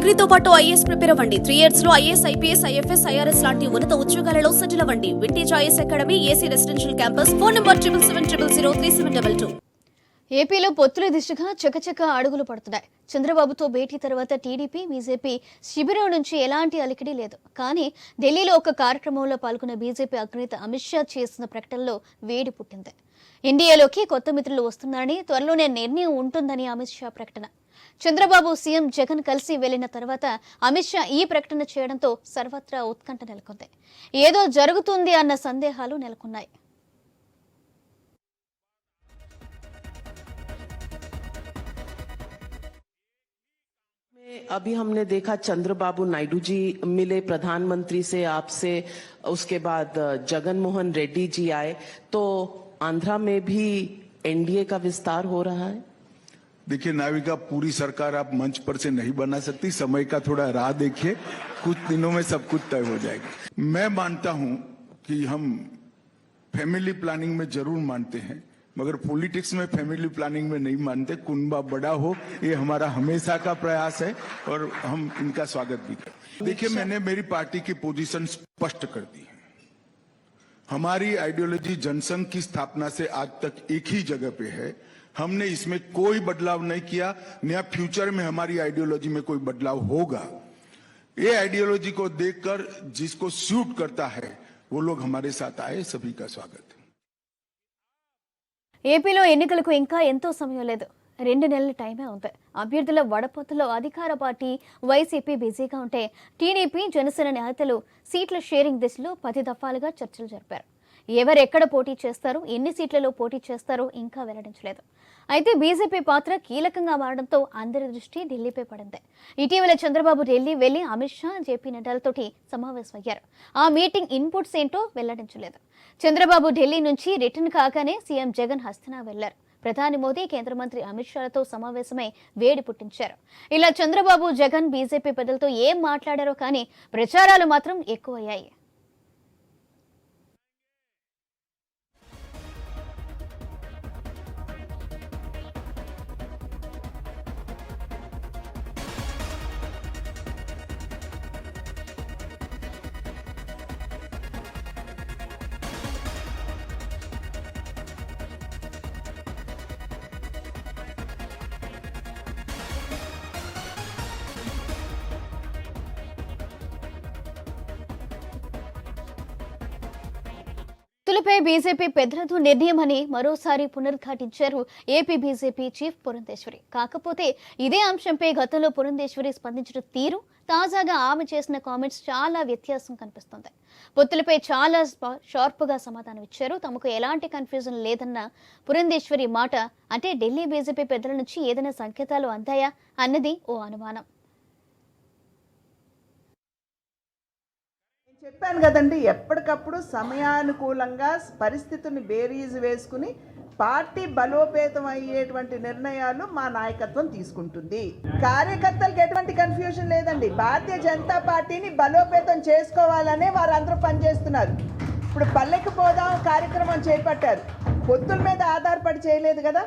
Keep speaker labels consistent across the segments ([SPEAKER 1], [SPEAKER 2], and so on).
[SPEAKER 1] డిగ్రీతో పాటు IAS prepare అవ్వండి. Three ఇయర్స్లో ఐఏఎస్ ఐపీఎస్ ఐఎఫ్ఎస్ ఐఆర్ఎస్ లాంటి ఉన్నత ఉద్యోగాలలో సెటిల్ అవ్వండి. Vintage IAS academy AC residential campus. Phone number triple seven triple zero three seven double two.
[SPEAKER 2] ఏపీలో పొత్తుల దిశగా చకచక అడుగులు పడుతున్నాయి. చంద్రబాబుతో భేటీ తర్వాత టీడీపీ బీజేపీ శిబిరం నుంచి ఎలాంటి అలికిడి లేదు. కానీ ఢిల్లీలో ఒక కార్యక్రమంలో పాల్గొన్న బీజేపీ అగ్రనేత అమిత్ షా చేసిన ప్రకటనలో వేడి పుట్టింది. ఇండియాలోకి కొత్త మిత్రులు వస్తున్నారని త్వరలోనే నిర్ణయం ఉంటుందని అమిత్ షా ప్రకటన. చంద్రబాబు సీఎం జగన్ కలిసి వెళ్లిన తర్వాత అమిత్ షా ఈ ప్రకటన చేయడంతో సర్వత్రా ఉత్కంఠ నెలకొంది ఏదో జరుగుతుంది అన్న సందేహాలు నెలకొన్నాయి
[SPEAKER 3] में अभी हमने देखा चंद्रबाबू नायडू जी मिले प्रधानमंत्री से आपसे उसके बाद जगन मोहन रेड्डी जी आए तो आंध्रा में भी एनडीए का विस्तार हो रहा है
[SPEAKER 4] देखिए नाविका, पूरी सरकार आप मंच पर से नहीं बना सकती। समय का थोड़ा राह देखिए। कुछ दिनों में सब कुछ तय हो जाएगा। मैं मानता हूँ कि हम फैमिली प्लानिंग में ज़रूर मानते हैं, मगर पॉलिटिक्स में फैमिली प्लानिंग में नहीं मानते। कुनबा बड़ा हो, ये हमारा हमेशा का प्रयास है, और हम इनका स्वागत भी करते देखिए, मैंने मेरी पार्टी की पोजीशन स्पष्ट कर दी है। हमारी आइडियोलॉजी जनसंघ की स्थापना से आज तक एक ही जगह पे है। हमने इसमें कोई बदलाव नहीं किया नया फ्यूचर में हमारी आइडियोलॉजी में कोई बदलाव होगा ये आइडियोलॉजी को देखकर जिसको सूट करता है वो लोग हमारे साथ आए सभी का स्वागत है
[SPEAKER 2] ఏపీలో ఎన్నికలకు ఇంకా ఎంతో సమయం లేదు రెండు నెలల టైమే ఉంది అభ్యర్థుల వడపోతలో అధికార పార్టీ వైసీపీ బిజీగా ఉంటే టీడీపీ జనసేన నేతలు సీట్ల షేరింగ్ దిశలో పది దఫాలుగా చర్చలు జరిపారు ఎవరెక్కడ పోటీ చేస్తారు ఎన్ని సీట్లలో పోటీ చేస్తారో ఇంకా వెల్లడించలేదు అయితే బీజేపీ పాత్ర కీలకంగా మారడంతో అందరి దృష్టి ఢిల్లీపై పడింది. ఇటీవల చంద్రబాబు ఢిల్లీ వెళ్ళి అమిత్ షా జేపీ నడ్డాలతోటి సమావేశమయ్యారు. ఆ మీటింగ్ ఇన్పుట్స్ ఏంటో వెల్లడించలేదు. చంద్రబాబు ఢిల్లీ నుంచి రిటర్న్ కాగానే సీఎం జగన్ హస్తనా వెళ్ళారు. ప్రధాని మోదీ కేంద్ర మంత్రి అమిత్ షాలతో సమావేశమై వేడి పుట్టించారు. ఇలా చంద్రబాబు జగన్ బీజేపీ పెద్దలతో ఏం మాట్లాడారో కానీ ప్రచారాలు మాత్రం ఎక్కువయ్యాయి. తులపై బీజేపీ పెద్దలతో నిర్ణయమని మరోసారి పునరుద్ఘాటించారు ఏపీ బీజేపీ చీఫ్ పురంధేశ్వరి. కాకపోతే ఇదే అంశంపై గతంలో పురంధేశ్వరి స్పందించిన తీరు తాజాగా ఆమె చేసిన కామెంట్స్ చాలా వ్యత్యాసం కనిపిస్తుంది. పొత్తులపై చాలా షార్ప్గా సమాధానం ఇచ్చారు. తమకు ఎలాంటి కన్ఫ్యూజన్ లేదన్న పురంధేశ్వరి మాట అంటే ఢిల్లీ బీజేపీ పెద్దల నుంచి ఏదైనా సంకేతాలు అందాయా అన్నది ఓ అనుమానం.
[SPEAKER 5] చెప్పాను కదండి ఎప్పటికప్పుడు సమయానుకూలంగా పరిస్థితిని బేరీజ్ వేసుకుని పార్టీ బలోపేతం అయ్యేటువంటి నిర్ణయాలు మా నాయకత్వం తీసుకుంటుంది. కార్యకర్తలకు ఎటువంటి కన్ఫ్యూజన్ లేదండి. భారతీయ జనతా పార్టీని బలోపేతం చేసుకోవాలనే వారందరూ పనిచేస్తున్నారు. ఇప్పుడు పల్లెకి పోదాం కార్యక్రమం చేపట్టారు. పొత్తుల మీద ఆధారపడి చేయలేదు కదా.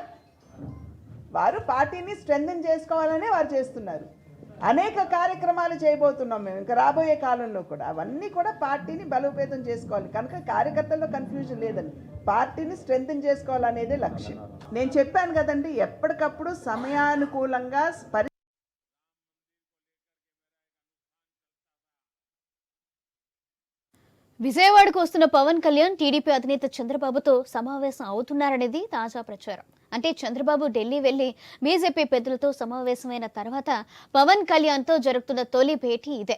[SPEAKER 5] వారు పార్టీని స్ట్రెంగ్ చేసుకోవాలనే వారు చేస్తున్నారు. అనేక కార్యక్రమాలు చేయబోతున్నాం మేము. ఇంకా రాబోయే కాలంలో కూడా. అవన్నీ కూడా పార్టీని బలోపేతం చేసుకోవాలి. కనుక కార్యకర్తల్లో కన్ఫ్యూజన్ లేదండి. పార్టీని స్ట్రెంగ్తన్ చేసుకోవాలనేదే లక్ష్యం. నేను చెప్పాను కదండి ఎప్పటికప్పుడు సమయానుకూలంగా పరి
[SPEAKER 2] విజయవాడకు వస్తున్న పవన్ కళ్యాణ్ టీడీపీ అధినేత చంద్రబాబుతో సమావేశం అవుతున్నారనేది తాజా ప్రచారం. అంటే చంద్రబాబు ఢిల్లీ వెళ్ళి బీజేపీ పెద్దలతో సమావేశమైన తర్వాత పవన్ కళ్యాణ్తో జరుగుతున్న తొలి భేటీ ఇదే.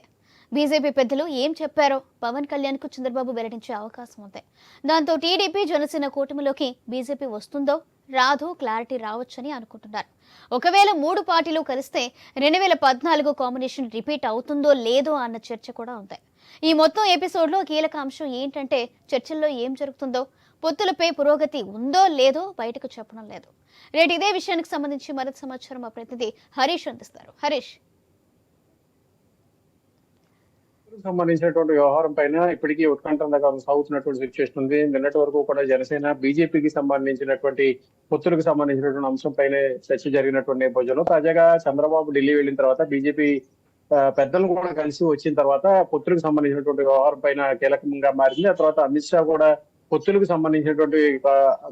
[SPEAKER 2] బీజేపీ పెద్దలు ఏం చెప్పారో పవన్ కళ్యాణ్కు చంద్రబాబు వెల్లడించే అవకాశం ఉంది. దాంతో టీడీపీ జనసేన కూటమిలోకి బీజేపీ వస్తుందో రాదో క్లారిటీ రావచ్చని అనుకుంటున్నారు. ఒకవేళ మూడు పార్టీలు కలిస్తే రెండు వేల పద్నాలుగు కాంబినేషన్ రిపీట్ అవుతుందో లేదో అన్న చర్చ కూడా ఉంది. ఈ మొత్తం ఎపిసోడ్లో కీలక అంశం ఏంటంటే చర్చల్లో ఏం జరుగుతుందో పొత్తులపై పురోగతి ఉందో లేదో బయటకు చెప్పడం లేదు. రేటు ఇదే విషయానికి సంబంధించి మరింత సమాచారం మా ప్రతినిధి హరీష్ అందిస్తారు. హరీష్.
[SPEAKER 6] సంబంధించినటువంటి వ్యవహారం పైన ఇప్పటికీ ఉత్కంఠంగా సాగుతున్నటువంటి సిచ్యువేషన్ ఉంది. నిన్నటి వరకు కూడా జనసేన బీజేపీకి సంబంధించినటువంటి పొత్తులకు సంబంధించినటువంటి అంశం పైన చర్చ జరిగినటువంటి నేపథ్యంలో తాజాగా చంద్రబాబు ఢిల్లీ వెళ్ళిన తర్వాత బీజేపీ పెద్దలు కూడా కలిసి వచ్చిన తర్వాత పొత్తులకు సంబంధించినటువంటి వ్యవహారం పైన కీలకంగా మారింది. ఆ తర్వాత అమిత్ షా కూడా పొత్తులకు సంబంధించినటువంటి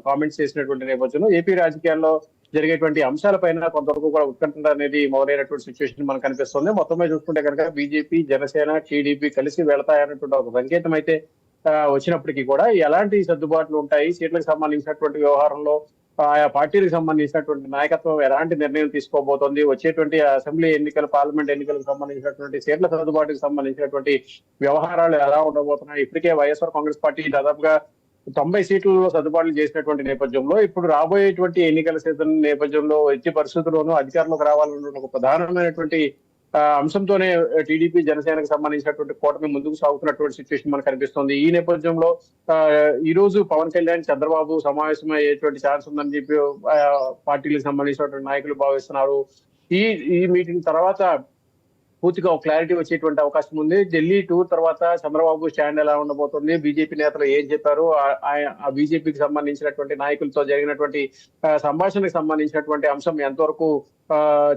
[SPEAKER 6] కామెంట్స్ చేసినటువంటి నేపథ్యంలో ఏపీ రాజకీయాల్లో జరిగేటువంటి అంశాలపైన కొంతవరకు కూడా ఉత్కంఠ అనేది మొదలైనటువంటి సిచ్యువేషన్ మనకు కనిపిస్తుంది. మొత్తం మీద చూసుకుంటే కనుక బీజేపీ జనసేన టీడీపీ కలిసి వెళతాయన్నటువంటి ఒక సంకేతం అయితే వచ్చినప్పటికీ కూడా ఎలాంటి సర్దుబాట్లు ఉంటాయి? సీట్లకు సంబంధించినటువంటి వ్యవహారంలో ఆయా పార్టీలకు సంబంధించినటువంటి నాయకత్వం ఎలాంటి నిర్ణయం తీసుకోబోతోంది? వచ్చేటువంటి అసెంబ్లీ ఎన్నికలు పార్లమెంట్ ఎన్నికలకు సంబంధించినటువంటి సీట్ల సర్దుబాటుకు సంబంధించినటువంటి వ్యవహారాలు ఎలా ఉండబోతున్నాయి? ఇప్పటికే వైఎస్ఆర్ కాంగ్రెస్ పార్టీ దాదాపుగా తొంభై సీట్లలో సర్దుబాట్లు చేసినటువంటి నేపథ్యంలో ఇప్పుడు రాబోయేటువంటి ఎన్నికల సీజన్ నేపథ్యంలో ఎట్టి పరిస్థితుల్లోనూ అధికారంలోకి రావాలన్న ఒక ప్రధానమైనటువంటి అంశంతోనే టీడీపీ జనసేనకు సంబంధించినటువంటి కూటమి ముందుకు సాగుతున్నటువంటి సిచ్యువేషన్ మనకు కనిపిస్తుంది. ఈ నేపథ్యంలో ఈ రోజు పవన్ కళ్యాణ్ చంద్రబాబు సమావేశం అయ్యేటువంటి ఛాన్స్ ఉందని చెప్పి ఆ, పార్టీలకు సంబంధించినటువంటి నాయకులు భావిస్తున్నారు. ఈ ఈ మీటింగ్ తర్వాత పూర్తిగా ఒక క్లారిటీ వచ్చేటువంటి అవకాశం ఉంది. ఢిల్లీ టూర్ తర్వాత చంద్రబాబు స్టాండ్ ఎలా ఉండబోతుంది? బీజేపీ నేతలు ఏం చెప్పారు? ఆ- ఆ- బీజేపీకి సంబంధించినటువంటి నాయకులతో జరిగినటువంటి సంభాషణకు సంబంధించినటువంటి అంశం ఎంతవరకు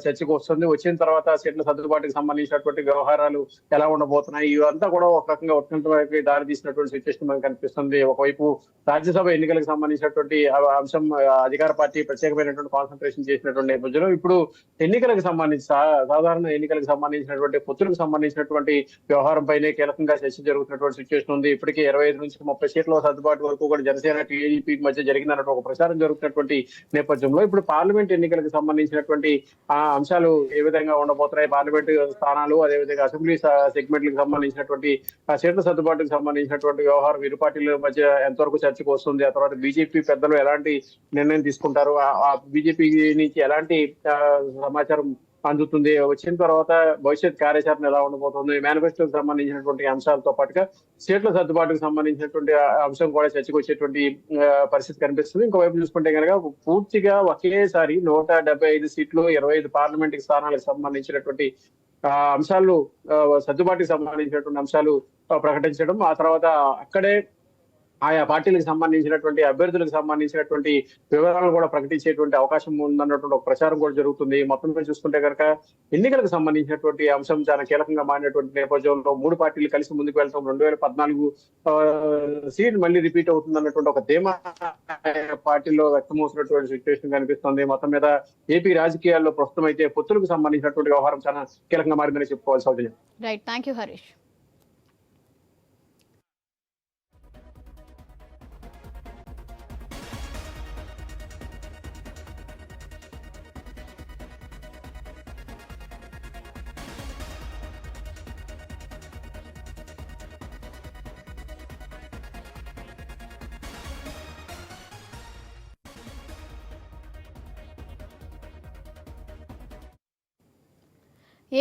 [SPEAKER 6] చర్చకు వస్తుంది. వచ్చిన తర్వాత సీట్ల సర్దుబాటుకు సంబంధించినటువంటి వ్యవహారాలు ఎలా ఉండబోతున్నాయి? ఇవంతా కూడా ఒక రకంగా ఉత్కంఠ దారి తీసినటువంటి సిచ్యువేషన్ మనకు కనిపిస్తుంది. ఒకవైపు రాజ్యసభ ఎన్నికలకు సంబంధించినటువంటి అంశం అధికార పార్టీ ప్రత్యేకమైనటువంటి కాన్సన్ట్రేషన్ చేసినటువంటి నేపథ్యంలో ఇప్పుడు ఎన్నికలకు సంబంధించి సాధారణ ఎన్నికలకు సంబంధించినటువంటి పొత్తులకు సంబంధించినటువంటి వ్యవహారం పైనే కీలకంగా చర్చ జరుగుతున్నటువంటి సిచ్యువేషన్ ఉంది. ఇప్పటికే ఇరవై ఐదు నుంచి ముప్పై సీట్ల సర్దుబాటు వరకు కూడా జనసేన టీడీపీ మధ్య జరిగిందన్నట్టు ఒక ప్రచారం జరుగుతున్నటువంటి నేపథ్యంలో ఇప్పుడు పార్లమెంట్ ఎన్నికలకు సంబంధించినటువంటి ఆ అంశాలు ఏ విధంగా ఉండబోతున్నాయి? పార్లమెంట్ స్థానాలు అదేవిధంగా అసెంబ్లీ సెగ్మెంట్లకు సంబంధించినటువంటి సీట్ల సర్దుబాటుకు సంబంధించినటువంటి వ్యవహారం ఇరు పార్టీల మధ్య ఎంతవరకు చర్చకు వస్తుంది? ఆ తర్వాత బీజేపీ పెద్దలు ఎలాంటి నిర్ణయం తీసుకుంటారు? ఆ- బీజేపీ నుంచి ఎలాంటి సమాచారం అందుతుంది. వచ్చిన తర్వాత భవిష్యత్ కార్యాచరణ ఎలా ఉండబోతుంది మేనిఫెస్టోకి సంబంధించినటువంటి అంశాలతో పాటుగా సీట్ల సర్దుబాటుకు సంబంధించినటువంటి అంశం కూడా చర్చకు వచ్చేటువంటి పరిస్థితి కనిపిస్తుంది. ఇంకోవైపు చూసుకుంటే కనుక పూర్తిగా ఒకేసారి నూట డెబ్బై ఐదు సీట్లు ఇరవై ఐదు పార్లమెంట్ స్థానాలకు సంబంధించినటువంటి ఆ, అంశాలు ఆ, సంబంధించినటువంటి అంశాలు ప్రకటించడం. ఆ తర్వాత అక్కడే ఆయా పార్టీలకు సంబంధించినటువంటి అభ్యర్థులకు సంబంధించినటువంటి వివరాలను కూడా ప్రకటించేటువంటి అవకాశం ఉందన్నటువంటి ఒక ప్రచారం కూడా జరుగుతుంది. మొత్తం మీద చూసుకుంటే కనుక ఎన్నికలకు సంబంధించినటువంటి అంశం చాలా కీలకంగా మారినటువంటి నేపథ్యంలో మూడు పార్టీలు కలిసి ముందుకు వెళ్తాం. రెండు వేల పద్నాలుగు సీట్ మళ్ళీ రిపీట్ అవుతుంది అన్నటువంటి ఒక ధీమా పార్టీలో వ్యక్తమవుతున్నటువంటి సిచ్యువేషన్ కనిపిస్తుంది. మొత్తం మీద ఏపీ రాజకీయాల్లో ప్రస్తుతం అయితే పొత్తులకు సంబంధించినటువంటి వ్యవహారం చాలా కీలకంగా మారిందని చెప్పుకోవాల్సి అవుతుంది.
[SPEAKER 2] రైట్ థ్యాంక్ యూ హరీష్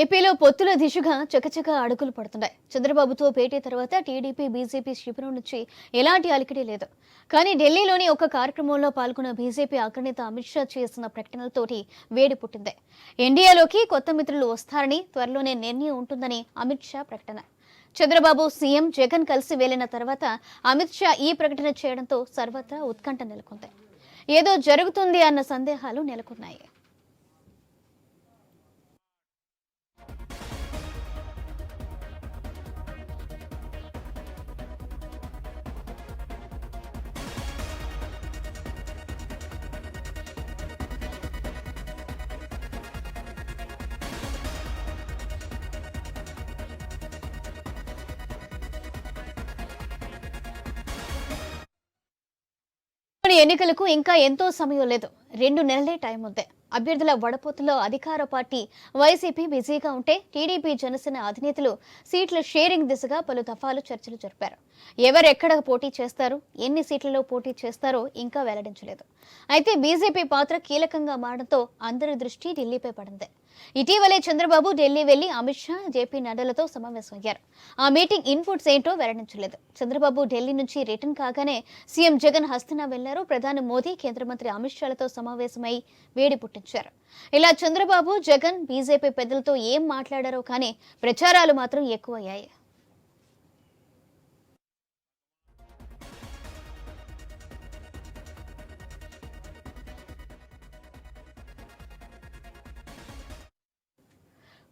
[SPEAKER 2] ఏపీలో పొత్తుల దిశగా చకచక అడుగులు పడుతున్నాయి. చంద్రబాబుతో భేటీ తర్వాత టీడీపీ బీజేపీ శిబిరం నుంచి ఎలాంటి అలికిడి లేదు. కానీ ఢిల్లీలోని ఒక కార్యక్రమంలో పాల్గొన్న బీజేపీ అగ్రనేత అమిత్ షా చేసిన ప్రకటనలతోటి వేడి పుట్టింది. ఎన్డీఏలోకి కొత్త మిత్రులు వస్తారని త్వరలోనే నిర్ణయం ఉంటుందని అమిత్ షా ప్రకటన. చంద్రబాబు సీఎం జగన్ కలిసి వెళ్ళిన తర్వాత అమిత్ షా ఈ ప్రకటన చేయడంతో సర్వత్రా ఉత్కంఠ నెలకొంది. ఏదో జరుగుతుంది అన్న సందేహాలు నెలకొన్నాయి. ఎన్నికలకు ఇంకా ఎంతో సమయం లేదు. రెండు నెలలే టైం ఉంది. అభ్యర్థుల వడపోతులో అధికార పార్టీ వైసీపీ బిజీగా ఉంటే టీడీపీ జనసేన అధినేతలు సీట్ల షేరింగ్ దిశగా పలు దఫాలు చర్చలు జరిపారు. ఎవరెక్కడ పోటీ చేస్తారు? ఎన్ని సీట్లలో పోటీ చేస్తారో ఇంకా వెల్లడించలేదు. అయితే బీజేపీ పాత్ర కీలకంగా మారడంతో అందరి దృష్టి ఢిల్లీపై పడింది. ఇటీవలే చంద్రబాబు ఢిల్లీ వెళ్ళి అమిత్ షా జేపీ నడ్డాలతో సమావేశమయ్యారు. ఆ మీటింగ్ ఇన్పుట్స్ ఏంటో వెల్లడించలేదు. చంద్రబాబు ఢిల్లీ నుంచి రిటర్న్ కాగానే సీఎం జగన్ హస్తనా వెళ్ళారు. ప్రధాని మోదీ కేంద్ర మంత్రి అమిత్ షాలతో సమావేశమై వేడి పుట్టించారు. ఇలా చంద్రబాబు జగన్ బీజేపీ పెద్దలతో ఏం మాట్లాడారో కానీ ప్రచారాలు మాత్రం ఎక్కువయ్యాయి.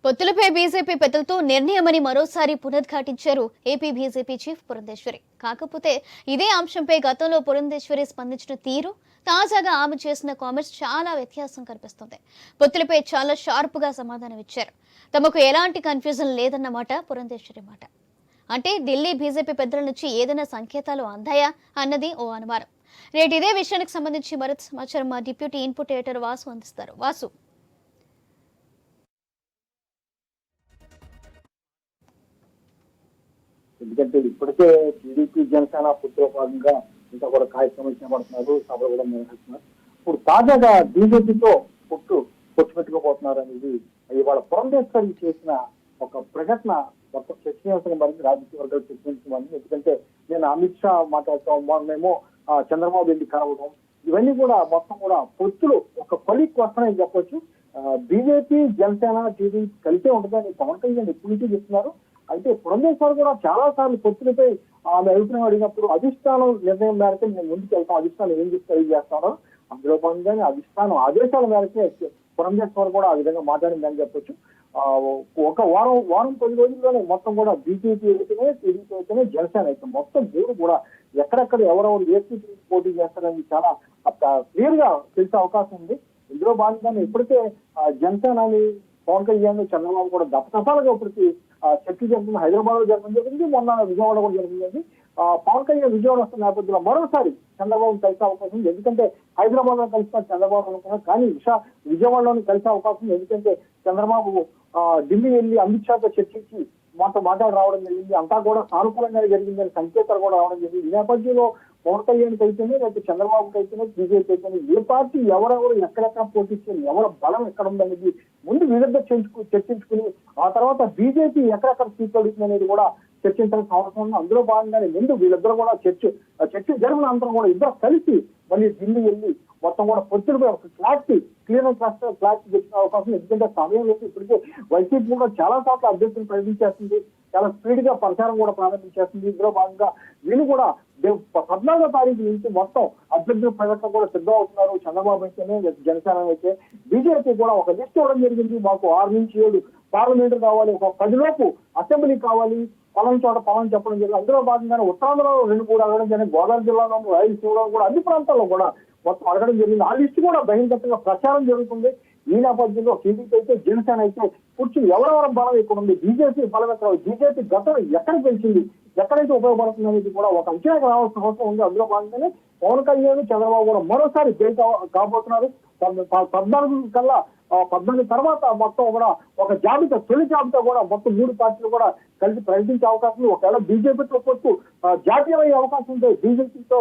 [SPEAKER 2] పొత్తులపై బీజేపీ పెద్దలతో నిర్ణయమని మరోసారి పునరుద్ఘాటించారు ఏపీ బీజేపీ చీఫ్ పురంధేశ్వరి. కాకపోతే ఇదే అంశంపై గతంలో పురంధేశ్వరి స్పందించిన తీరు తాజాగా ఆమె చేసిన కామెంట్స్ చాలా వ్యత్యాసం కనిపిస్తుంది. పొత్తులపై చాలా షార్ప్గా సమాధానం ఇచ్చారు. తమకు ఎలాంటి కన్ఫ్యూజన్ లేదన్నమాట పురంధేశ్వరి మాట. అంటే ఢిల్లీ బీజేపీ పెద్దల నుంచి ఏదైనా సంకేతాలు అందాయా అన్నది ఓ అనుమానం. రేటు ఇదే విషయానికి సంబంధించి మరింత సమాచారం మా డిప్యూటీ ఇన్పుట్ ఎడిటర్ వాసు అందిస్తారు. వాసు.
[SPEAKER 7] ఎందుకంటే ఇప్పటికే టీడీపీ జనసేన పుట్టిన భాగంగా ఇంత కూడా కార్యక్రమం చేపడుతున్నారు సభలు కూడా నిర్వహిస్తున్నారు. ఇప్పుడు తాజాగా బీజేపీతో పొట్టు పొట్టు పెట్టుకోబోతున్నారు అనేది ఇవాళ పురంధేశ్వరి చేసిన ఒక ప్రకటన మొత్తం చర్చనీయాంశంగా మారింది రాజకీయ వర్గాలు చర్చించమని ఎందుకంటే నేను అమిత్ షా మాట్లాడతాం మొన్నేమో చంద్రబాబు రెడ్డి కలవడం ఇవన్నీ కూడా మొత్తం కూడా పొత్తులు ఒక కొలిక్ వస్తాయని చెప్పొచ్చు. బీజేపీ జనసేన టీడీపీ కలిసే ఉంటుందని పవన్ కళ్యాణ్ ఎప్పటి నుంచి చెప్తున్నారు. అయితే పురంధేశ్వర్ కూడా చాలా సార్లు పొత్తులపై ఆమె అభిప్రాయం అడిగినప్పుడు అధిష్టానం నిర్ణయం మేరకు మేము ముందుకు వెళ్తాం. అధిష్టానం ఏం చెప్తే అది చేస్తారో అందులో భాగంగానే అధిష్టానం ఆదేశాల మేరకే పురంధేశ్వర్ కూడా ఆ విధంగా మాట్లాడిందని చెప్పొచ్చు. ఒక వారం వారం పది రోజుల్లోనే మొత్తం కూడా బీజేపీ అయితేనే టీడీపీ అయితేనే జనసేన అయితే మొత్తం మూడు కూడా ఎక్కడెక్కడ ఎవరెవరు ఏ సీట్ పోటీ చేస్తారని చాలా క్లియర్గా తెలిసే అవకాశం ఉంది. ఇందులో భాగంగానే ఇప్పటికే జనసేనని పవన్ కళ్యాణ్ చంద్రబాబు కూడా దపదపాలుగా ఇప్పటికి చర్చ జరిగింది హైదరాబాద్లో జరగడం జరిగింది. మొన్న విజయవాడ కూడా జరిగింది. ఆ, పవన్ కళ్యాణ్ విజయవాడ వస్తున్న నేపథ్యంలో మరోసారి చంద్రబాబు కలిసే అవకాశం ఉంది. ఎందుకంటే హైదరాబాద్లో కలిసిన చంద్రబాబు అనుకున్నారు కానీ విశా విజయవాడలోని కలిసే అవకాశం ఉంది. ఎందుకంటే చంద్రబాబు ఆ, ఢిల్లీ వెళ్ళి అమిత్ షాతో చర్చించి మాతో మాట్లాడి రావడం జరిగింది. అంతా కూడా సానుకూలంగా జరిగిందని సంకేతాలు కూడా రావడం జరిగింది. ఈ నేపథ్యంలో పవన్ కళ్యాణ్ అయితేనే లేకపోతే చంద్రబాబుకి అయితేనే బీజేపీ అయితేనే ఏ పార్టీ ఎవరెవరు ఎక్కడెక్కడ పోటీస్తారు ఎవరి బలం ఎక్కడ ఉందనేది ముందు వీళ్ళతో చర్చించుకుని ఆ తర్వాత బీజేపీ ఎక్కడెక్కడ సీట్లు అడుగుతుంది అనేది కూడా చర్చించాల్సిన అవసరం ఉంది. అందులో భాగంగానే ముందు వీళ్ళిద్దరు కూడా చర్చ చర్చ జరిగిన అంతరం కూడా ఇద్దరు కలిసి మళ్ళీ ఢిల్లీ వెళ్ళి మొత్తం కూడా పొత్తులపై ఒక క్లారిటీ క్లియర్ క్లారిటీ తెచ్చిన అవకాశం ఎందుకంటే సమయం లేదు ఇప్పటికే వైసీపీ కూడా చాలా సార్లు అభ్యర్థులు చేస్తుంది చాలా స్పీడ్గా ప్రచారం కూడా ప్రారంభించేస్తుంది ఇందులో భాగంగా వీళ్ళు కూడా పద్నాలుగో తారీఖు నుంచి మొత్తం అభ్యర్థుల ప్రకటన కూడా సిద్ధం అవుతున్నారు. చంద్రబాబు అయితేనే జనసేన అయితే బీజేపీ కూడా ఒక లిస్ట్ ఇవ్వడం జరిగింది. మాకు ఆరు నుంచి ఏడు పార్లమెంటు కావాలి ఒక పదిలోపు అసెంబ్లీ కావాలి. పొలం చోట పలానా చెప్పడం జరిగింది. అందులో భాగంగానే ఉత్తరాంధ్రలో రెండు మూడు అడగడం జరిగింది. గోదావరి జిల్లాలో రాయలసీమలో కూడా అన్ని ప్రాంతాల్లో కూడా మొత్తం అడగడం జరిగింది. ఆ లిస్ట్ కూడా బహిర్గతంగా ప్రచారం జరుగుతుంది. ఈ నేపథ్యంలో టీడీపీ అయితే జనసేన అయితే కూర్చుని ఎవరెవరి బలం ఇక్కడ ఉంది? బీజేపీ బలం ఎక్కడ బీజేపీ గతం ఎక్కడ గెలిచింది ఎక్కడైతే ఉపయోగపడుతుంది అనేది కూడా ఒక అంచనాకు రావాల్సిన అవసరం ఉంది. అందులో భాగంగానే పవన్ కళ్యాణ్ చంద్రబాబు కూడా మరోసారి జైలు కాబోతున్నారు. పద్నాలుగు కల్లా పద్నాలుగు తర్వాత మొత్తం కూడా ఒక జాబితా తొలి జాబితా కూడా మొత్తం మూడు పార్టీలు కూడా కలిసి ప్రకటించే అవకాశం ఒకవేళ బీజేపీతో పొత్తు జాతీయమయ్యే అవకాశం ఉంది బీజేపీతో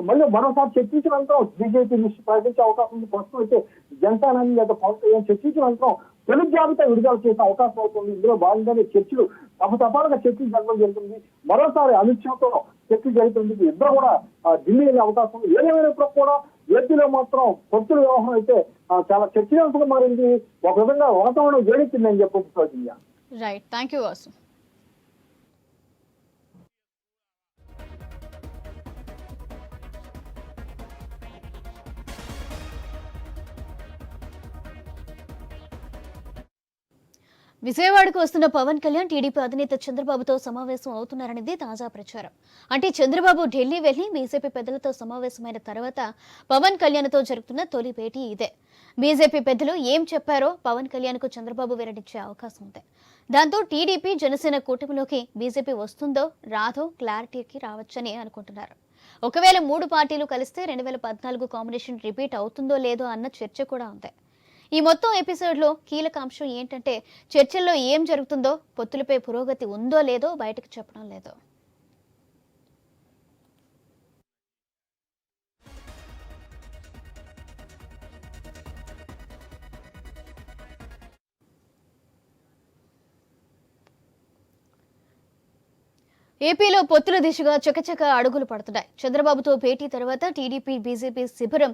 [SPEAKER 7] మళ్ళీ మరోసారి చర్చించిన అంతరం బీజేపీ నుంచి ప్రకటించే అవకాశం ఉంది. ప్రస్తుతం అయితే జనసేనాని లేదా పవన్ కళ్యాణ్ చర్చించిన అంతరం తొలి జాబితా విడుదల చేసే అవకాశం అవుతుంది. ఇందులో భాగంగానే చర్చలు తపతపాలుగా చర్చలు జరగడం జరుగుతుంది. మరోసారి అమిత్ షాతో చర్చలు జరుగుతుంది. ఇద్దరు కూడా ఢిల్లీ వెళ్ళే అవకాశం ఉంది. ఏదేమైనప్పుడు కూడా ఏపీలో మాత్రం పొత్తుల వ్యవహారం అయితే చాలా చర్చనీయాంశంగా మారింది. ఒక విధంగా వాతావరణం వేడెక్కిందని చెప్పొచ్చు
[SPEAKER 2] రైట్ థ్యాంక్ యూ వాసు విజయవాడకు వస్తున్న పవన్ కళ్యాణ్ టీడీపీ అధినేత చంద్రబాబుతో సమావేశం అవుతున్నారనేది తాజా ప్రచారం. అంటే చంద్రబాబు ఢిల్లీ వెళ్ళి బీజేపీ పెద్దలతో సమావేశమైన తర్వాత పవన్ కళ్యాణ్తో జరుగుతున్న తొలి భేటీ ఇదే. బీజేపీ పెద్దలు ఏం చెప్పారో పవన్ కళ్యాణ్కు చంద్రబాబు వెల్లడించే అవకాశం ఉంది. దాంతో టీడీపీ జనసేన కూటమిలోకి బీజేపీ వస్తుందో రాదో క్లారిటీకి రావచ్చని అనుకుంటున్నారు. ఒకవేళ మూడు పార్టీలు కలిస్తే రెండు వేల పద్నాలుగు కాంబినేషన్ రిపీట్ అవుతుందో లేదో అన్న చర్చ కూడా ఉంది. ఈ మొత్తం ఎపిసోడ్లో కీలక అంశం ఏంటంటే చర్చల్లో ఏం జరుగుతుందో పొత్తులపై పురోగతి ఉందో లేదో బయటకు చెప్పడం లేదో. ఏపీలో పొత్తుల దిశగా చకచక అడుగులు పడుతున్నాయి. చంద్రబాబుతో భేటీ తర్వాత టీడీపీ బీజేపీ శిబిరం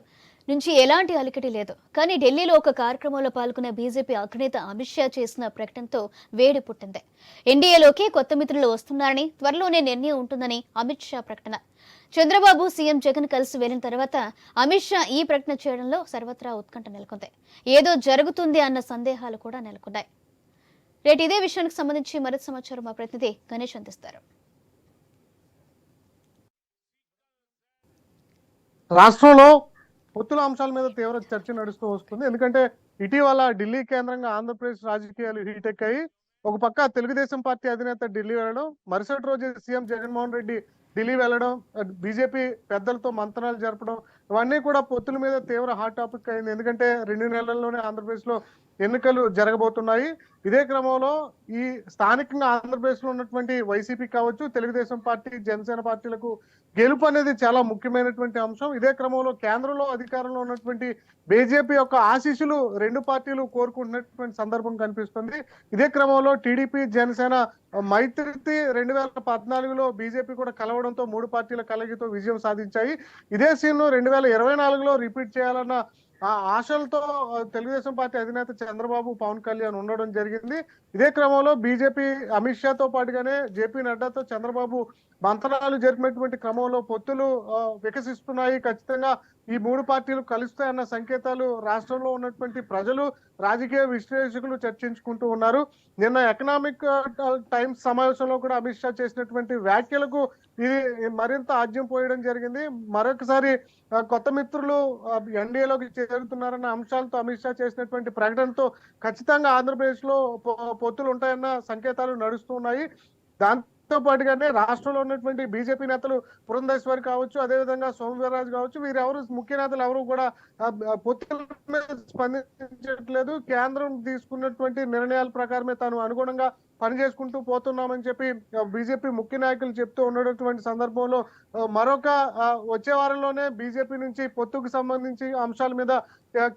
[SPEAKER 2] నుంచి ఎలాంటి అలికటి లేదు. కానీ ఢిల్లీలో ఒక కార్యక్రమంలో పాల్గొన్న బీజేపీ అగ్నేత అమిత్ షా చేసిన ప్రకటనతో వేడి పుట్టింది. ఎన్డీఏలోకి కొత్త మిత్రులు వస్తున్నారని త్వరలోనే నిర్ణయం ఉంటుందని అమిత్ షా ప్రకటన. చంద్రబాబు సీఎం జగన్ కలిసి వెళ్ళిన తర్వాత అమిత్ షా ఈ ప్రకటన చేయడంలో సర్వత్రా ఉత్కంఠ నెలకొంది. ఏదో జరుగుతుంది అన్న సందేహాలు కూడా నెలకొన్నాయి. రేటు ఇదే విషయానికి సంబంధించి మరింత సమాచారం మా ప్రతినిధి గణేష్ అందిస్తారు.
[SPEAKER 8] రాష్ట్రంలో పొత్తుల అంశాల మీద తీవ్ర చర్చ నడుస్తూ వస్తుంది. ఎందుకంటే ఇటీవల ఢిల్లీ కేంద్రంగా ఆంధ్రప్రదేశ్ రాజకీయాలు హీట్ ఎక్కాయి ఒక పక్క తెలుగుదేశం పార్టీ అధినేత ఢిల్లీ వెళ్ళడం మరుసటి రోజు సీఎం జగన్మోహన్ రెడ్డి ఢిల్లీ వెళ్ళడం బీజేపీ పెద్దలతో మంతనాలు జరపడం ఇవన్నీ కూడా పొత్తుల మీద తీవ్ర హాట్ టాపిక్ అయింది. ఎందుకంటే రెండు నెలల్లోనే ఆంధ్రప్రదేశ్లో ఎన్నికలు జరగబోతున్నాయి. ఇదే క్రమంలో ఈ స్థానికంగా ఆంధ్రప్రదేశ్లో ఉన్నటువంటి వైసీపీ కావచ్చు తెలుగుదేశం పార్టీ జనసేన పార్టీలకు గెలుపు అనేది చాలా ముఖ్యమైనటువంటి అంశం. ఇదే క్రమంలో కేంద్రంలో అధికారంలో ఉన్నటువంటి బీజేపీ యొక్క ఆశీస్సులు రెండు పార్టీలు కోరుకుంటున్నటువంటి సందర్భం కనిపిస్తుంది. ఇదే క్రమంలో టీడీపీ జనసేన మైత్రి రెండు వేల పద్నాలుగులో బీజేపీ కూడా కలవడంతో మూడు పార్టీల కలగితో విజయం సాధించాయి. ఇదే సీన్ రెండు వేల ఇరవై నాలుగులో రిపీట్ చేయాలన్న ఆ ఆశలతో తెలుగుదేశం పార్టీ అధినేత చంద్రబాబు పవన్ కళ్యాణ్ ఉండడం జరిగింది. ఇదే క్రమంలో బీజేపీ అమిత్ షాతో పాటుగానే జేపీ నడ్డాతో చంద్రబాబు మంతనాలు జరిపినటువంటి క్రమంలో పొత్తులు వికసిస్తున్నాయి. ఖచ్చితంగా ఈ మూడు పార్టీలు కలుస్తాయన్న సంకేతాలు రాష్ట్రంలో ఉన్నటువంటి ప్రజలు రాజకీయ విశ్లేషకులు చర్చించుకుంటూ ఉన్నారు. నిన్న ఎకనామిక్ టైమ్స్ సమావేశంలో కూడా అమిత్ షా చేసినటువంటి వ్యాఖ్యలకు ఇది మరింత ఆజ్యం పోయడం జరిగింది. మరొకసారి కొత్త మిత్రులు ఎన్డీఏలోకి చేరుతున్నారన్న అంశాలతో అమిత్ షా చేసినటువంటి ప్రకటనతో ఖచ్చితంగా ఆంధ్రప్రదేశ్లో పొ- పొత్తులు ఉంటాయన్న సంకేతాలు నడుస్తున్నాయి దాంతో తో పాటుగానే రాష్ట్రంలో ఉన్నటువంటి బీజేపీ నేతలు పురంధేశ్వర్ కావచ్చు అదేవిధంగా సోమవీర్రాజు కావచ్చు వీరెవరు ముఖ్య నేతలు ఎవరు కూడా పొత్తుల మీద స్పందించట్లేదు. కేంద్రం తీసుకున్నటువంటి నిర్ణయాల ప్రకారమే తాను అనుగుణంగా పని చేసుకుంటూ పోతున్నామని చెప్పి బీజేపీ ముఖ్య నాయకులు చెప్తూ ఉన్నటువంటి సందర్భంలో మరొక వచ్చే వారంలోనే బీజేపీ నుంచి పొత్తుకు సంబంధించి అంశాల మీద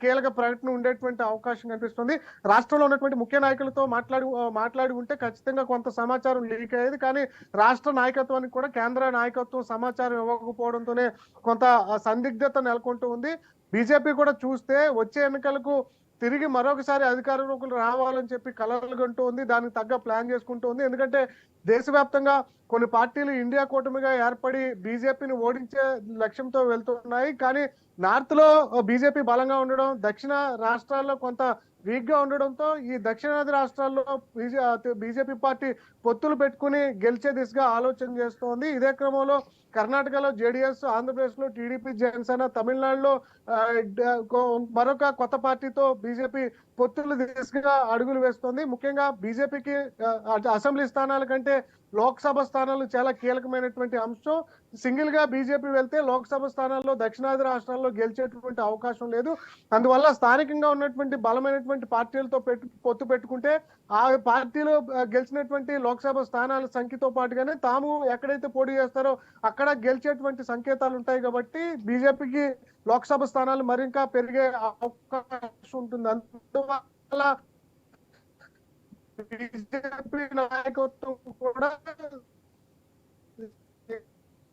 [SPEAKER 8] కీలక ప్రకటన ఉండేటువంటి అవకాశం కనిపిస్తుంది. రాష్ట్రంలో ఉన్నటువంటి ముఖ్య నాయకులతో మాట్లాడి మాట్లాడి ఉంటే ఖచ్చితంగా కొంత సమాచారం లీక్ అయ్యేది. కానీ రాష్ట్ర నాయకత్వానికి కూడా కేంద్ర నాయకత్వం సమాచారం ఇవ్వకపోవడంతోనే కొంత సందిగ్ధత నెలకొంటూ ఉంది. బీజేపీ కూడా చూస్తే వచ్చే ఎన్నికలకు తిరిగి మరొకసారి అధికారంలోకి రావాలని చెప్పి కలలు కంటూ ఉంది దానికి తగ్గ ప్లాన్ చేసుకుంటూ ఉంది ఎందుకంటే దేశవ్యాప్తంగా కొన్ని పార్టీలు ఇండియా కూటమిగా ఏర్పడి బీజేపీని ఓడించే లక్ష్యంతో వెళ్తున్నాయి. కానీ నార్త్లో బీజేపీ బలంగా ఉండడం దక్షిణ రాష్ట్రాల్లో కొంత వీక్గా ఉండడంతో ఈ దక్షిణాది రాష్ట్రాల్లో బీజేపీ పార్టీ పొత్తులు పెట్టుకుని గెలిచే దిశగా ఆలోచన చేస్తోంది. ఇదే క్రమంలో కర్ణాటకలో జేడీఎస్ ఆంధ్రప్రదేశ్లో టీడీపీ జనసేన తమిళనాడులో మరొక కొత్త పార్టీతో బీజేపీ పొత్తులు దిశగా అడుగులు వేస్తోంది. ముఖ్యంగా బీజేపీకి అసెంబ్లీ స్థానాల కంటే లోక్సభ స్థానాలు చాలా కీలకమైనటువంటి అంశం. సింగిల్గా బీజేపీ వెళ్తే లోక్సభ స్థానాల్లో దక్షిణాది రాష్ట్రాల్లో గెలిచేటువంటి అవకాశం లేదు. అందువల్ల స్థానికంగా ఉన్నటువంటి బలమైనటువంటి పార్టీలతో పెట్టు పొత్తు పెట్టుకుంటే ఆ పార్టీలు గెలిచినటువంటి లోక్సభ స్థానాల సంఖ్యతో పాటుగానే తాము ఎక్కడైతే పోటీ చేస్తారో అక్కడ గెలిచేటువంటి సంకేతాలు ఉంటాయి కాబట్టి బీజేపీకి లోక్సభ స్థానాలు మరింకా పెరిగే అవకాశం ఉంటుంది. అందువల్ల బీజేపీ నాయకత్వం కూడా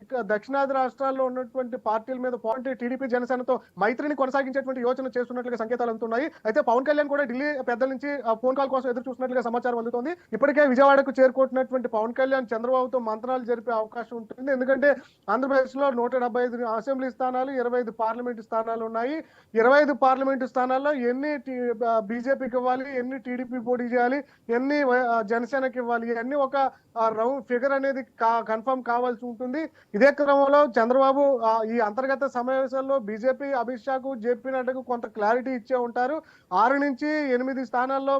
[SPEAKER 8] ఇక దక్షిణాది రాష్ట్రాల్లో ఉన్నటువంటి పార్టీల మీద పాయింట్ టీడీపీ జనసేనతో మైత్రిని కొనసాగించేటువంటి యోచన చేస్తున్నట్లుగా సంకేతాలు అందుతున్నాయి. అయితే పవన్ కళ్యాణ్ కూడా ఢిల్లీ పెద్దల నుంచి ఆ ఫోన్ కాల్ కోసం ఎదురు చూస్తున్నట్లుగా సమాచారం అందుతోంది. ఇప్పటికే విజయవాడకు చేరుకుంటున్నటువంటి పవన్ కళ్యాణ్ చంద్రబాబుతో మంత్రాలు జరిపే అవకాశం ఉంటుంది. ఎందుకంటే ఆంధ్రప్రదేశ్లో నూట డెబ్బై ఐదు అసెంబ్లీ స్థానాలు ఇరవై ఐదు పార్లమెంటు స్థానాలు ఉన్నాయి. ఇరవై ఐదు పార్లమెంటు స్థానాల్లో ఎన్ని బీజేపీకి ఇవ్వాలి ఎన్ని టీడీపీ పోటీ చేయాలి ఎన్ని జనసేనకి ఇవ్వాలి ఇవన్నీ ఒక రౌండ్ ఫిగర్ అనేది కన్ఫర్మ్ కావాల్సి ఉంటుంది. ఇదే క్రమంలో చంద్రబాబు ఈ అంతర్గత సమావేశాల్లో బీజేపీ అమిత్ షాకు జేపీ నడ్డాకు కొంత క్లారిటీ ఇచ్చే ఉంటారు. ఆరు నుంచి ఎనిమిది స్థానాల్లో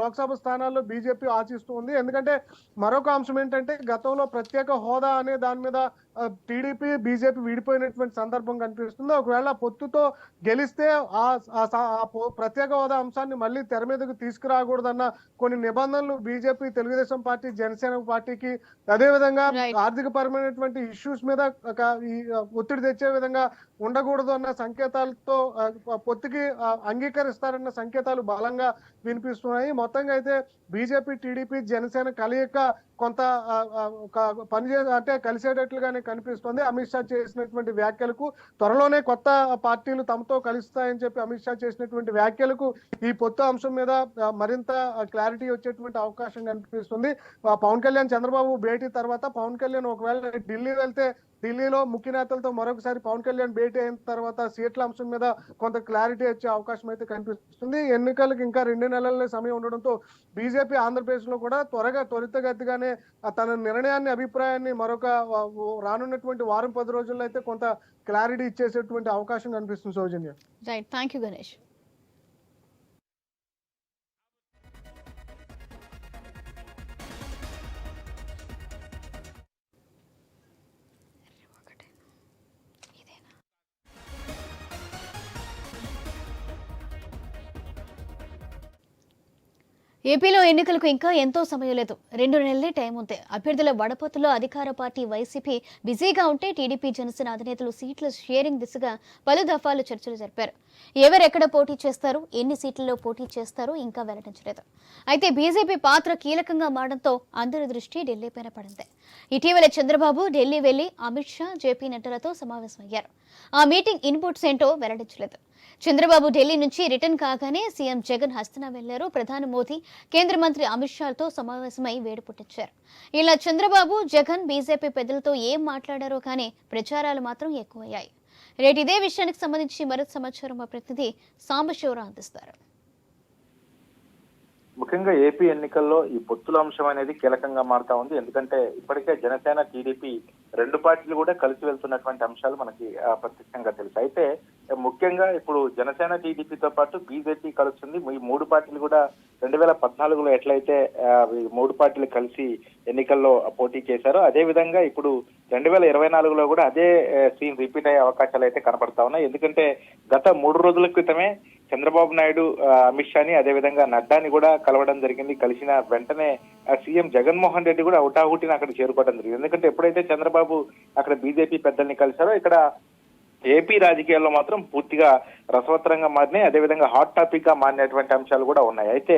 [SPEAKER 8] లోక్సభ స్థానాల్లో బీజేపీ ఆశిస్తూ ఉంది ఎందుకంటే మరొక అంశం ఏంటంటే గతంలో ప్రత్యేక హోదా అనే దాని మీద టీడీపీ బీజేపీ విడిపోయినటువంటి సందర్భం కనిపిస్తుంది ఒకవేళ పొత్తుతో గెలిస్తే ఆ ప్రత్యేక హోదా అంశాన్ని మళ్ళీ తెర మీదకు తీసుకురాకూడదన్న కొన్ని నిబంధనలు బీజేపీ తెలుగుదేశం పార్టీ జనసేన పార్టీకి అదేవిధంగా. ఆర్థిక పరమైనటువంటి ఇష్యూస్ మీద ఒత్తిడి తెచ్చే విధంగా ఉండకూడదు అన్న సంకేతాలతో పొత్తుకి అంగీకరిస్తారన్న సంకేతాలు బలంగా వినిపిస్తున్నాయి. మొత్తంగా అయితే బీజేపీ టీడీపీ జనసేన కలయిక కొంత పనిచే అంటే కలిసేటట్లుగానే కనిపిస్తుంది. అమిత్ షా చేసినటువంటి వ్యాఖ్యలకు త్వరలోనే కొత్త పార్టీలు తమతో కలుస్తాయని చెప్పి అమిత్ షా చేసినటువంటి వ్యాఖ్యలకు ఈ పొత్తు అంశం మీద మరింత క్లారిటీ వచ్చేటువంటి అవకాశం కనిపిస్తుంది. పవన్ కళ్యాణ్ చంద్రబాబు భేటీ తర్వాత పవన్ కళ్యాణ్ ఒకవేళ ఢిల్లీ వెళ్తే ఢిల్లీలో ముఖ్య నేతలతో మరొకసారి పవన్ కళ్యాణ్ భేటీ అయిన తర్వాత సీట్ల అంశం మీద కొంత క్లారిటీ వచ్చే అవకాశం అయితే కనిపిస్తుంది. ఎన్నికలకు ఇంకా రెండు నెలలనే సమయం ఉండడంతో బీజేపీ ఆంధ్రప్రదేశ్లో కూడా త్వరగా త్వరితగతిగానే తన నిర్ణయాన్ని అభిప్రాయాన్ని మరొక రానున్నటువంటి వారం పది రోజుల్లో అయితే కొంత క్లారిటీ ఇచ్చేసేటువంటి అవకాశం కనిపిస్తుంది Soujanya.
[SPEAKER 2] Right thank you Ganesh ఏపీలో ఎన్నికలకు ఇంకా ఎంతో సమయం లేదు. రెండు నెలలే టైం ఉంది అభ్యర్థుల వడపోతలో అధికార పార్టీ వైసీపీ బిజీగా ఉంటే టీడీపీ జనసేన అధినేతలు సీట్ల షేరింగ్ దిశగా పలు దఫాలు చర్చలు జరిపారు. ఎవరెక్కడ పోటీ చేస్తారు? ఎన్ని సీట్లలో పోటీ చేస్తారో ఇంకా వెల్లడించలేదు. అయితే బీజేపీ పాత్ర కీలకంగా మారడంతో అందరి దృష్టి ఢిల్లీపైన పడింది. ఇటీవల చంద్రబాబు ఢిల్లీ వెళ్ళి అమిత్ షా జేపీ నడ్డాలతో సమావేశమయ్యారు. ఆ మీటింగ్ ఇన్పుట్స్ ఏంటో వెల్లడించలేదు. చంద్రబాబు ఢిల్లీ నుంచి రిటర్న్ కాగానే సీఎం జగన్ హస్తన వెళ్ళారు ప్రధాని మోదీ కేంద్ర మంత్రి అమిత్ షాతో సమావేశమై వేడి పుట్టించారు. ఇలా చంద్రబాబు జగన్ బీజేపీ పెద్దలతో ఏం మాట్లాడారో కానీ ప్రచారాలు మాత్రం ఎక్కువయ్యాయి. రేటు ఇదే విషయానికి సంబంధించి మరింత సమాచారం మా ప్రతినిధి సాంబశివరావు అందిస్తారు.
[SPEAKER 9] ముఖ్యంగా ఏపీ ఎన్నికల్లో ఈ పొత్తుల అంశం అనేది కీలకంగా మారుతా ఉంది. ఎందుకంటే ఇప్పటికే జనసేన టీడీపీ రెండు పార్టీలు కూడా కలిసి వెళ్తున్నటువంటి అంశాలు మనకి ప్రత్యక్షంగా తెలుసు. అయితే ముఖ్యంగా ఇప్పుడు జనసేన టీడీపీతో పాటు బీజేపీ కలుస్తుంది. ఈ మూడు పార్టీలు కూడా రెండు వేల పద్నాలుగులో ఎట్లయితే మూడు పార్టీలు కలిసి ఎన్నికల్లో పోటీ చేశారో అదే విధంగా ఇప్పుడు రెండు వేల ఇరవై నాలుగులో కూడా అదే సీన్ రిపీట్ అయ్యే అవకాశాలు అయితే కనపడతా ఉన్నాయి. ఎందుకంటే గత మూడు రోజుల క్రితమే చంద్రబాబు నాయుడు అమిత్ షాని అదేవిధంగా నడ్డాని కూడా కలవడం జరిగింది. కలిసిన వెంటనే సీఎం జగన్మోహన్ రెడ్డి కూడా హుటాహుటిన అక్కడ చేరుకోవడం జరిగింది. ఎందుకంటే ఎప్పుడైతే చంద్రబాబు అక్కడ బీజేపీ పెద్దల్ని కలిశారో ఇక్కడ ఏపీ రాజకీయాల్లో మాత్రం పూర్తిగా రసవత్తరంగా మారినాయి. అదేవిధంగా హాట్ టాపిక్గా మారినటువంటి అంశాలు కూడా ఉన్నాయి. అయితే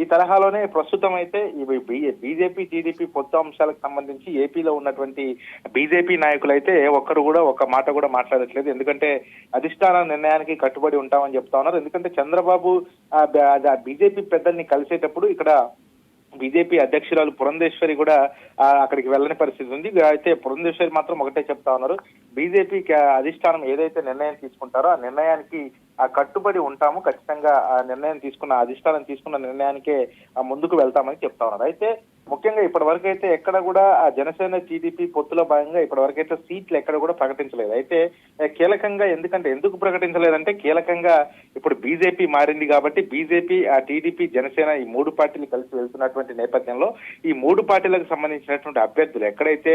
[SPEAKER 9] ఈ తరహాలోనే ప్రస్తుతం అయితే ఇవి బీజేపీ టీడీపీ పొత్తు అంశాలకు సంబంధించి ఏపీలో ఉన్నటువంటి బీజేపీ నాయకులు అయితే ఒక్కరు కూడా ఒక మాట కూడా మాట్లాడట్లేదు. ఎందుకంటే అధిష్టాన నిర్ణయానికి కట్టుబడి ఉంటామని చెప్తా ఉన్నారు. ఎందుకంటే చంద్రబాబు బీజేపీ పెద్దల్ని కలిసేటప్పుడు ఇక్కడ బీజేపీ అధ్యక్షురాలు పురంధేశ్వరి కూడా అక్కడికి వెళ్ళని పరిస్థితి ఉంది. అయితే పురంధేశ్వరి మాత్రం ఒకటే చెప్తా ఉన్నారు. బీజేపీ అధిష్టానం ఏదైతే నిర్ణయం తీసుకుంటారో ఆ నిర్ణయానికి ఆ కట్టుబడి ఉంటాము. ఖచ్చితంగా ఆ నిర్ణయం తీసుకున్న అధిష్టానం తీసుకున్న నిర్ణయానికే ముందుకు వెళ్తామని చెప్తా ఉన్నారు. అయితే ముఖ్యంగా ఇప్పటి వరకు అయితే ఎక్కడ కూడా ఆ జనసేన టీడీపీ పొత్తులో భాగంగా ఇప్పటి వరకు అయితే సీట్లు ఎక్కడ కూడా ప్రకటించలేదు. అయితే కీలకంగా ఎందుకంటే ఎందుకు ప్రకటించలేదంటే కీలకంగా ఇప్పుడు బీజేపీ మారింది కాబట్టి బీజేపీ ఆ టీడీపీ జనసేన ఈ మూడు పార్టీలు కలిసి వెళ్తున్నటువంటి నేపథ్యంలో ఈ మూడు పార్టీలకు సంబంధించినటువంటి అభ్యర్థులు ఎక్కడైతే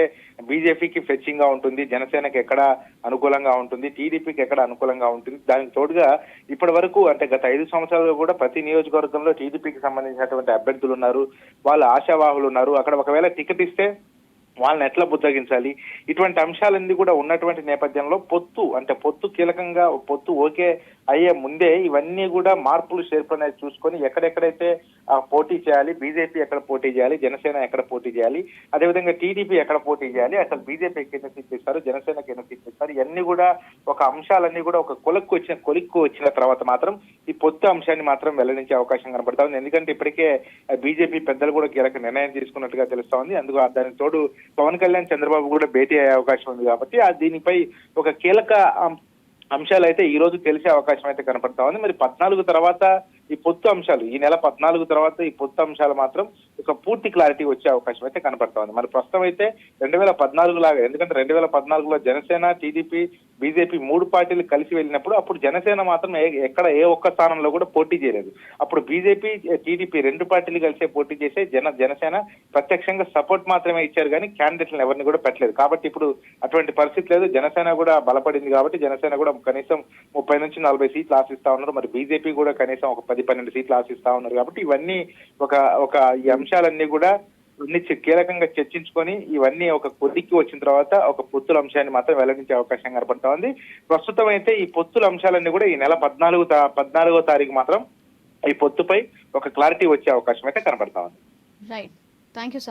[SPEAKER 9] బీజేపీకి ఫెచ్చింగ్గా ఉంటుంది జనసేనకి ఎక్కడ అనుకూలంగా ఉంటుంది టీడీపీకి ఎక్కడ అనుకూలంగా ఉంటుంది దానికి తోడుగా ఇప్పటి వరకు అంటే గత ఐదు సంవత్సరాలు కూడా ప్రతి నియోజకవర్గంలో టీడీపీకి సంబంధించినటువంటి అభ్యర్థులు ఉన్నారు. వాళ్ళ ఆశావాహులు ఉన్నారు. అక్కడ ఒకవేళ టికెట్ ఇస్తే వాళ్ళని ఎట్లా బుద్ధగించాలి ఇటువంటి అంశాలన్నీ కూడా ఉన్నటువంటి నేపథ్యంలో పొత్తు అంటే పొత్తు కీలకంగా పొత్తు ఓకే అయ్యే ముందే ఇవన్నీ కూడా మార్పులు చేర్పు అనేది చూసుకొని ఎక్కడెక్కడైతే పోటీ చేయాలి బీజేపీ ఎక్కడ పోటీ చేయాలి జనసేన ఎక్కడ పోటీ చేయాలి అదేవిధంగా టీడీపీ ఎక్కడ పోటీ చేయాలి అసలు బీజేపీకి ఎన్ని సీట్లు ఇస్తారు జనసేనకి ఎన్ని సీట్లు ఇస్తారు ఇవన్నీ కూడా ఒక అంశాలన్నీ కూడా ఒక కొలక్కు వచ్చిన కొలిక్కు వచ్చిన తర్వాత మాత్రం ఈ పొత్తు అంశాన్ని మాత్రం వెల్లడించే అవకాశం కనబడతా ఉంది. ఎందుకంటే ఇప్పటికే బీజేపీ పెద్దలు కూడా కీలక నిర్ణయం తీసుకున్నట్టుగా తెలుస్తా ఉంది. అందుకు దానికి తోడు పవన్ కళ్యాణ్ చంద్రబాబు కూడా భేటీ అయ్యే అవకాశం ఉంది కాబట్టి ఆ దీనిపై ఒక కీలక అంశాలు అయితే ఈ రోజు తెలిసే అవకాశం అయితే కనపడతా ఉంది. మరి పద్నాలుగు తర్వాత ఈ పొత్తు అంశాలు ఈ నెల పద్నాలుగు తర్వాత ఈ పొత్తు అంశాలు మాత్రం ఒక పూర్తి క్లారిటీ వచ్చే అవకాశం అయితే కనపడుతోంది మరి ప్రస్తుతం అయితే రెండు వేల పద్నాలుగు లాగా ఎందుకంటే రెండు వేల పద్నాలుగులో జనసేన టీడీపీ బీజేపీ మూడు పార్టీలు కలిసి వెళ్ళినప్పుడు అప్పుడు జనసేన మాత్రం ఏ- ఎక్కడ ఏ ఒక్క స్థానంలో కూడా పోటీ చేయలేదు. అప్పుడు బీజేపీ టీడీపీ రెండు పార్టీలు కలిసే పోటీ చేసే జన జనసేన ప్రత్యక్షంగా సపోర్ట్ మాత్రమే ఇచ్చారు కానీ క్యాండిడేట్లను ఎవరిని కూడా పెట్టలేదు. కాబట్టి ఇప్పుడు అటువంటి పరిస్థితి లేదు. జనసేన కూడా బలపడింది కాబట్టి జనసేన కూడా కనీసం ముప్పై నుంచి నలభై సీట్లు ఆశిస్తా ఉన్నారు. మరి బీజేపీ కూడా కనీసం ఒక పది పన్నెండు సీట్లు ఆశిస్తా ఉన్నారు. కాబట్టి ఇవన్నీ ఒక ఒక ఈ అంశాలన్నీ కూడా అన్ని కీలకంగా చర్చించుకొని ఇవన్నీ ఒక కొద్దికి వచ్చిన తర్వాత ఒక పొత్తుల అంశాన్ని మాత్రం వెల్లడించే అవకాశం కనపడతా ఉంది. ప్రస్తుతం అయితే ఈ పొత్తుల అంశాలన్నీ కూడా ఈ నెల పద్నాలుగు పద్నాలుగో తారీఖు మాత్రం ఈ పొత్తుపై ఒక క్లారిటీ వచ్చే అవకాశం అయితే కనపడతా ఉంది.
[SPEAKER 2] Right thank you